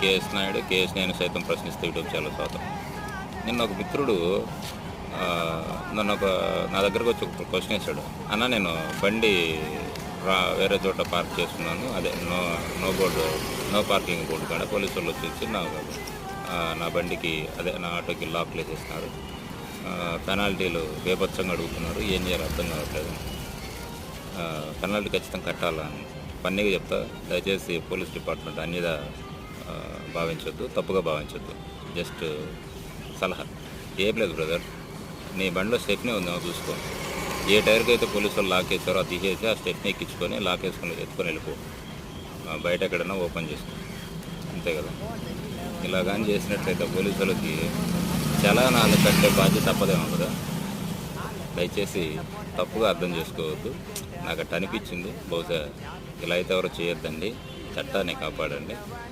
KS Naidu KS నేను సైతం ప్రశ్నిస్తే యూట్యూబ్ ఛానల్ స్వాతం నిన్న ఒక మిత్రుడు నన్ను ఒక నా దగ్గరకు వచ్చి ఒక క్వశ్చన్ వేశాడు. అన్న నేను బండి రా వేరే చోట పార్క్ చేస్తున్నాను. అదే no no board no parking board కాడ పోలీసు వాళ్ళు వచ్చి నా నా బండికి అదే నా ఆటోకి లాక్లు వేసేస్తున్నారు పెనాల్టీలు బేపచ్చంగా అడుగుతున్నారు. ఏం చేయాలి అర్థం కావట్లేదు. పెనాల్టీ ఖచ్చితంగా కట్టాలా అని. పన్నీగా చెప్తా. దయచేసి పోలీస్ డిపార్ట్మెంట్ అన్యదా భావించొద్దు తప్పుగా భావించొద్దు. జస్ట్ సలహా. ఏం లేదు బ్రదర్. నీ బండిలో స్టెప్నీ ఉందేమో చూసుకో. ఏ టైర్కి అయితే పోలీసు వాళ్ళు లాక్ వేసారో అది తీసేసి ఆ స్టెప్ని ఎక్కించుకొని లాక్ వేసుకొని ఎత్తుకొని వెళ్ళిపో. బయట ఎక్కడైనా ఓపెన్ చేసుకో అంతే కదా. ఇలా కానీ చేసినట్లయితే పోలీసు వాళ్ళకి చలానాలు కట్టే బాధ్యత తప్పదేమో కదా. దయచేసి తప్పుగా అర్థం చేసుకోవద్దు. నాకు అట్ట అనిపించింది. బహుశా ఇలా అయితే ఎవరు చేయొద్దండి. చట్టాన్ని కాపాడండి.